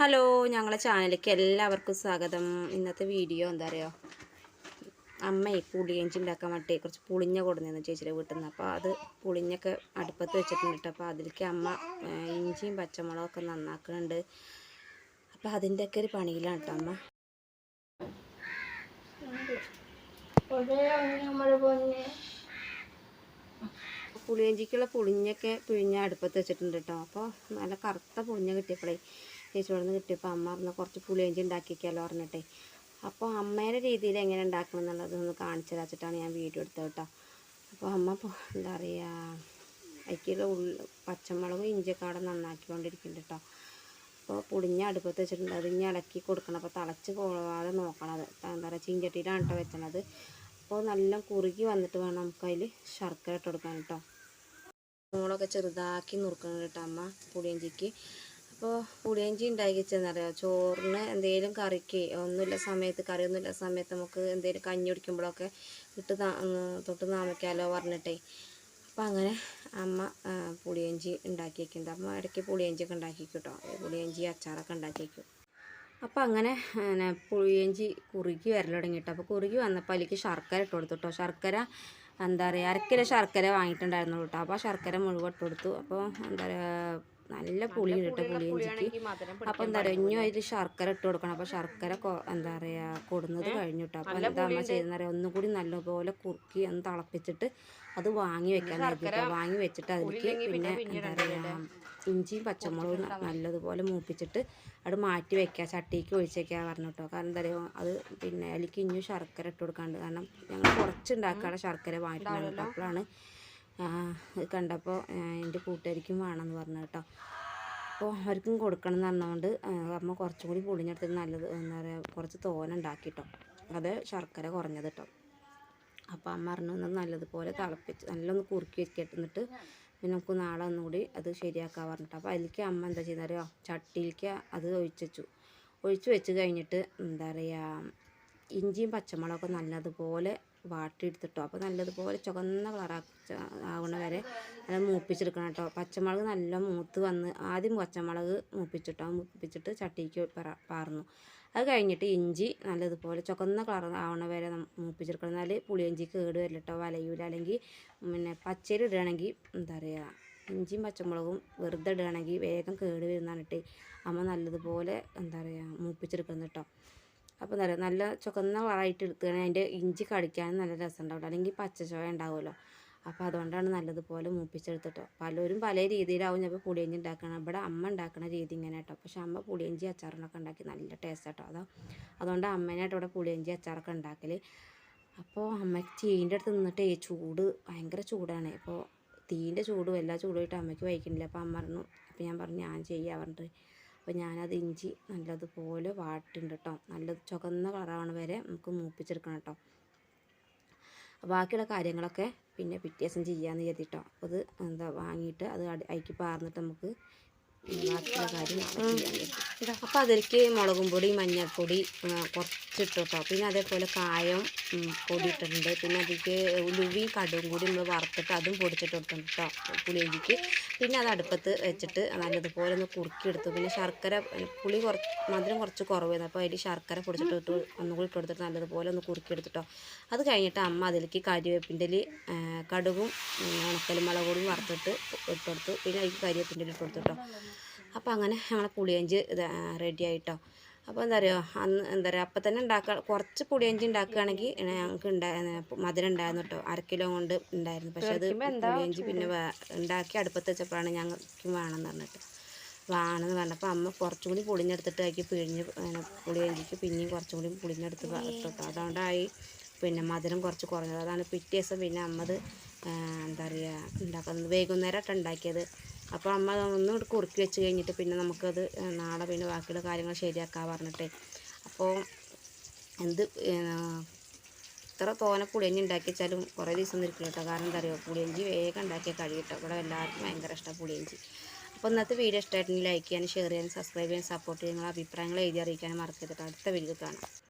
Hello ഞങ്ങളെ ചാനലിലേക്ക് എല്ലാവർക്കും സ്വാഗതം. ഇന്നത്തെ വീഡിയോ എന്താ പറയുക അമ്മയെ പുളിയഞ്ചി ഉണ്ടാക്കാൻ വേണ്ടി കുറച്ച് പുളിഞ്ഞ കൊടുന്നു ചേച്ചിയുടെ വീട്ടിൽ നിന്ന്. അപ്പോൾ അത് പുളിഞ്ഞൊക്കെ അടുപ്പത്ത് വെച്ചിട്ടുണ്ട് അപ്പോൾ അതിലേക്ക് അമ്മ ഇഞ്ചിയും പച്ചമുളകൊക്കെ നന്നാക്കുന്നുണ്ട് അപ്പോൾ അതിന്റെയൊക്കെ ഒരു പണിയിലാണ് കേട്ടോ അമ്മ. പുളിയഞ്ചിക്കുള്ള പുളിഞ്ഞൊക്കെ പിഴിഞ്ഞ അടുപ്പത്ത് വെച്ചിട്ടുണ്ട് കേട്ടോ. അപ്പോൾ നല്ല കറുത്ത പുളിഞ്ഞ കിട്ടിയപ്പോഴേ ചേച്ചിയോട് നിന്ന് കിട്ടിയപ്പോൾ അമ്മ പറഞ്ഞ കുറച്ച് പുളിയഞ്ചി ഉണ്ടാക്കിക്കാലോ പറഞ്ഞിട്ടേ. അപ്പോൾ അമ്മേന്റെ രീതിയിൽ എങ്ങനെ ഉണ്ടാക്കണം എന്നുള്ളത് ഒന്ന് കാണിച്ചു തരാച്ചിട്ടാണ് ഞാൻ വീഡിയോ എടുത്തത് കേട്ടോ. അപ്പോൾ അമ്മ എന്താ പറയുക അതിക്കുള്ള ഉള്ളി പച്ചമുളകും ഇഞ്ചിയൊക്കെ അവിടെ നന്നാക്കിക്കൊണ്ടിരിക്കുന്നുണ്ട് കേട്ടോ. അപ്പോൾ പുളിഞ്ഞ അടുപ്പത്ത് വെച്ചിട്ടുണ്ട്. അത് ഇനി ഇളക്കി കൊടുക്കണം. അപ്പോൾ തിളച്ച് പോകാതെ നോക്കണം എന്താ പറയുക ചീഞ്ചട്ടിയിലാണ് കേട്ടോ വെച്ചണത്. അപ്പോൾ നല്ല കുറുകി വന്നിട്ട് വേണം നമുക്ക് അതിൽ ശർക്കര ഇട്ട് കൊടുക്കാൻ കേട്ടോ. മുളകൊക്കെ ചെറുതാക്കി നുറുക്കണം കേട്ടോ അമ്മ പുളിയഞ്ചിക്ക്. അപ്പോൾ പുളിയഞ്ചി ഉണ്ടാക്കി വെച്ചെന്നറിയാം ചോറിന് എന്തെങ്കിലും കറിക്ക് ഒന്നുമില്ല സമയത്ത് കറിയൊന്നുമില്ല സമയത്ത് നമുക്ക് എന്തെങ്കിലും കഞ്ഞി കുടിക്കുമ്പോഴൊക്കെ ഇട്ട് തൊട്ട് നാമിക്കാലോ പറഞ്ഞിട്ടേ. അപ്പോൾ അങ്ങനെ അമ്മ പുളിയഞ്ചി ഉണ്ടാക്കി വെക്കുന്നുണ്ട്. അമ്മ ഇടയ്ക്ക് പുളിയഞ്ചിയൊക്കെ ഉണ്ടാക്കി വെക്കും കേട്ടോ. പുളിയഞ്ചി അച്ചാറൊക്കെ ഉണ്ടാക്കി വെക്കും. അപ്പോൾ അങ്ങനെ പുളിയഞ്ചി കുറുകി വരൽ തുടങ്ങിയിട്ട് അപ്പോൾ കുറുകി വന്നപ്പോൾ അതിലേക്ക് ശർക്കര ഇട്ട് കൊടുത്തു കേട്ടോ. ശർക്കര എന്താ പറയുക അരക്കിലോ ശർക്കര വാങ്ങിയിട്ടുണ്ടായിരുന്നു കേട്ടോ അപ്പോൾ ആ ശർക്കര മുഴുവൻ ഇട്ട് കൊടുത്തു. അപ്പോൾ എന്താ പറയുക നല്ല പുളി ഇട്ട പുളി ഇഞ്ചിക്ക്. അപ്പോൾ എന്താ പറയുക ഇനിയും അതിൽ ശർക്കര ഇട്ട് കൊടുക്കണം. അപ്പോൾ ശർക്കര എന്താ പറയുക കൊടുന്നത് കഴിഞ്ഞു കേട്ടോ അപ്പോൾ എന്താ അമ്മ ചെയ്യുന്ന പറയുക ഒന്നും കൂടി നല്ലപോലെ കുറുക്കി ഒന്ന് തിളപ്പിച്ചിട്ട് അത് വാങ്ങി വെക്കാൻ കേട്ടോ വാങ്ങി വെച്ചിട്ട് അതിലേക്ക് പിന്നെ എന്താ പറയുക ഇഞ്ചിയും പച്ചമുളകും നല്ലതുപോലെ മൂപ്പിച്ചിട്ട് അത് മാറ്റി വെക്കുക ചട്ടിക്ക് ഒഴിച്ചേക്കാ പറഞ്ഞു കേട്ടോ കാരണം എന്താ പറയുക അത് പിന്നെ അതിലേക്ക് ഇനിയും ശർക്കര ഇട്ട് കൊടുക്കാണ്ട്. കാരണം ഞങ്ങൾ കുറച്ചുണ്ടാക്കാണ് ശർക്കര കേട്ടോ അപ്പോഴാണ് ഇത് കണ്ടപ്പോൾ എന്റെ കൂട്ടുകാരിക്കും വേണമെന്ന് പറഞ്ഞു കേട്ടോ. അപ്പോൾ അവർക്കും കൊടുക്കണം എന്ന് പറഞ്ഞുകൊണ്ട് അമ്മ കുറച്ചും കൂടി പൊളിഞ്ഞെടുത്തത് നല്ലത് എന്താ പറയുക കുറച്ച് തോന ഉണ്ടാക്കി കേട്ടോ അത് ശർക്കര കുറഞ്ഞത് കേട്ടോ. അപ്പോൾ അമ്മ പറഞ്ഞു ഒന്ന് നല്ലതുപോലെ തിളപ്പിച്ച് നല്ലൊന്ന് കുറുക്കി വെക്കിട്ടിട്ട് പിന്നെ നമുക്ക് നാളെ ഒന്നുകൂടി അത് ശരിയാക്കാൻ പറഞ്ഞിട്ട്. അപ്പോൾ അതിലേക്ക് അമ്മ എന്താ ചെയ്യുന്നത് അറിയോ? ചട്ടിയിലേക്ക് അത് ഒഴിച്ചു വെച്ചു. ഒഴിച്ചു വെച്ച് കഴിഞ്ഞിട്ട് എന്താ പറയുക ഇഞ്ചിയും പച്ചമുളകൊക്കെ നല്ലതുപോലെ വാട്ടിയെടുത്തിട്ടോ. അപ്പോൾ നല്ലതുപോലെ ചുവന്ന കളറാക്കി ആവണ വരെ അത് മൂപ്പിച്ചെടുക്കണം കേട്ടോ. പച്ചമുളക് നല്ല മൂത്ത് വന്ന് ആദ്യം പച്ചമുളക് മൂപ്പിച്ചിട്ടോ. മൂപ്പിച്ചിട്ട് ചട്ടിക്ക് പാർന്നു. അത് കഴിഞ്ഞിട്ട് ഇഞ്ചി നല്ലതുപോലെ ചുവന്ന കളർ ആവണ വരെ മൂപ്പിച്ചെടുക്കണം. എന്നാൽ പുളിയിഞ്ചി കേട് വരില്ല കേട്ടോ വലയൂല. അല്ലെങ്കിൽ പിന്നെ പച്ചരി ഇടുകയാണെങ്കിൽ എന്താ പറയുക ഇഞ്ചിയും പച്ചമുളകും വെറുതെ ഇടുകയാണെങ്കിൽ വേഗം കേട് വരുന്നതാണ് ഇട്ട് അമ്മ നല്ലതുപോലെ എന്താ പറയുക മൂപ്പിച്ചെടുക്കുന്നത് കേട്ടോ. അപ്പോൾ നല്ല നല്ല ചുവന്ന വളമായിട്ട് എടുത്തുകയാണെങ്കിൽ അതിന്റെ ഇഞ്ചി കടിക്കാനും നല്ല രസം അല്ലെങ്കിൽ പച്ച ചോയ ഉണ്ടാവുമല്ലോ. അപ്പോൾ അതുകൊണ്ടാണ് നല്ലതുപോലെ മൂപ്പിച്ചെടുത്തിട്ടോ. പലരും പല രീതിയിലാവും ചിലപ്പോൾ പുളിയഞ്ചി ഉണ്ടാക്കണം ഇവിടെ അമ്മ ഉണ്ടാക്കുന്ന രീതി ഇങ്ങനെ കേട്ടോ പക്ഷേ അമ്മ പുളിയഞ്ചി അച്ചാറിനൊക്കെ ഉണ്ടാക്കി നല്ല ടേസ്റ്റ് കേട്ടോ അതോ അതുകൊണ്ട് അമ്മേനായിട്ട് ഇവിടെ പുളിയഞ്ചി അച്ചാറൊക്കെ ഉണ്ടാക്കൽ അപ്പോൾ അമ്മയ്ക്ക് തീന്റെ അടുത്ത് നിന്നിട്ടേ ചൂട് ഭയങ്കര ചൂടാണ്. അപ്പോൾ തീന്റെ ചൂടും എല്ലാ ചൂടുമായിട്ട് അമ്മയ്ക്ക് വഹിക്കുന്നില്ല അപ്പോൾ അമ്മ പറഞ്ഞു അപ്പോൾ ഞാൻ പറഞ്ഞു ഞാൻ ചെയ്യാൻ പറഞ്ഞിട്ട് അപ്പോൾ ഞാനത് ഇഞ്ചി നല്ലതുപോലെ വാട്ടുണ്ട് കേട്ടോ നല്ല ചുവന്ന കളറാവണ വരെ നമുക്ക് മൂപ്പിച്ചെടുക്കണം കേട്ടോ ബാക്കിയുള്ള കാര്യങ്ങളൊക്കെ പിന്നെ പിറ്റേ ദിവസം ചെയ്യാമെന്ന് കരുതിട്ടോ. അപ്പോൾ അത് എന്താ വാങ്ങിയിട്ട് അത് അടി- അതിലേക്ക് പാർന്നിട്ട് നമുക്ക് ബാക്കിയുള്ള കാര്യം കരുതി അപ്പോൾ അതിലേക്ക് മുളകും പൊടി മഞ്ഞൾപ്പൊടി ആ, കുറച്ചിട്ടു കേട്ടോ പിന്നെ അതേപോലെ കായം പൊടി ഇട്ടിട്ടുണ്ട് പിന്നെ അതിലേക്ക് ഉലുവയും കടും കൂടി നമ്മൾ വറുത്തിട്ട് അതും പൊടിച്ചിട്ട് കൊടുത്തിട്ടുണ്ട് കേട്ടോ പുളിയിലേക്ക്. പിന്നെ അത് അടുപ്പത്ത് വെച്ചിട്ട് നല്ലതുപോലെ ഒന്ന് കുറുക്കിയെടുത്തു. പിന്നെ ശർക്കര പുളി കുറച്ച് മധുരം കുറച്ച് കുറവായിരുന്നു. അപ്പോൾ അതിൽ ശർക്കര പൊടിച്ചിട്ട് ഇട്ട് ഒന്നുകൂടി ഇട്ട് കൊടുത്തിട്ട് നല്ലതുപോലെ ഒന്ന് കുറുക്കിയെടുത്തിട്ടോ അത് കഴിഞ്ഞിട്ട് അമ്മ അതിലേക്ക് കരിവേപ്പിന്റെ കടുകും ഉണക്കലും കൂടി വറുത്തിട്ട് ഇട്ട് കൊടുത്തു. പിന്നെ അതിലേക്ക് കരിവേപ്പിന്റെ ഇട്ട് കൊടുത്തു കേട്ടോ അപ്പോൾ അങ്ങനെ ഞങ്ങളെ പുളിയഞ്ചി റെഡിയായിട്ടോ റെഡി ആയിട്ടോ. അപ്പോൾ എന്താ പറയുക അന്ന് എന്താ പറയുക അപ്പം തന്നെ ഉണ്ടാക്കുക കുറച്ച് പുളിയഞ്ചി ഉണ്ടാക്കുകയാണെങ്കിൽ ഞങ്ങൾക്ക് ഉണ്ടായിരുന്നു മധുരം ഉണ്ടായിരുന്നു കേട്ടോ അര കിലോ കൊണ്ട് ഉണ്ടായിരുന്നു. പക്ഷെ അത് പുളിയഞ്ചി പിന്നെ ഉണ്ടാക്കി അടുപ്പത്ത് വെച്ചപ്പോഴാണ് ഞങ്ങൾക്ക് വേണമെന്ന് പറഞ്ഞിട്ട്. വേണമെന്ന് പറഞ്ഞപ്പോൾ അമ്മ കുറച്ചും കൂടി പുളിഞ്ഞെടുത്തിട്ട് ആക്കി പിഴിഞ്ഞ് പുളിയഞ്ചിക്ക് പിന്നെയും കുറച്ചും കൂടി പുളിഞ്ഞെടുത്ത് ഇട്ടോട്ടോ കേട്ടോ അതുകൊണ്ടായി പിന്നെ മധുരം കുറച്ച് കുറഞ്ഞത്. അതാണ് പിറ്റേ ദിവസം പിന്നെ അമ്മത് എന്താ പറയുക ഉണ്ടാക്കുന്നത് വൈകുന്നേരമായിട്ട് ഉണ്ടാക്കിയത്. അപ്പോൾ അമ്മ ഒന്ന് കൂടി കുറുക്കി വെച്ച് കഴിഞ്ഞിട്ട് പിന്നെ നമുക്കത് നാളെ പിന്നെ ബാക്കിയുള്ള കാര്യങ്ങൾ ശരിയാക്കാൻ പറഞ്ഞിട്ടേ. അപ്പോൾ എന്ത് എത്ര തോനെ പുളിയഞ്ചി ഉണ്ടാക്കി വെച്ചാലും കുറേ ദിവസം നിൽക്കില്ല കേട്ടോ. കാരണം എന്താ അറിയുമോ പുളിയഞ്ചി വേഗം ഉണ്ടാക്കിയാൽ കഴിയും കേട്ടോ. ഇവിടെ എല്ലാവർക്കും ഭയങ്കര ഇഷ്ടമാണ് പുളിയഞ്ചി. അപ്പോൾ ഇന്നത്തെ വീഡിയോ ഇഷ്ടമായിട്ടുണ്ടെങ്കിൽ ലൈക്ക് ചെയ്യാനും ഷെയർ ചെയ്യാനും സബ്സ്ക്രൈബ് ചെയ്യാനും സപ്പോർട്ട് ചെയ്യാനും നിങ്ങളുടെ അഭിപ്രായങ്ങൾ എഴുതി അറിയിക്കാനും മറക്കരുത് അടുത്ത വീഡിയോ കാണാം.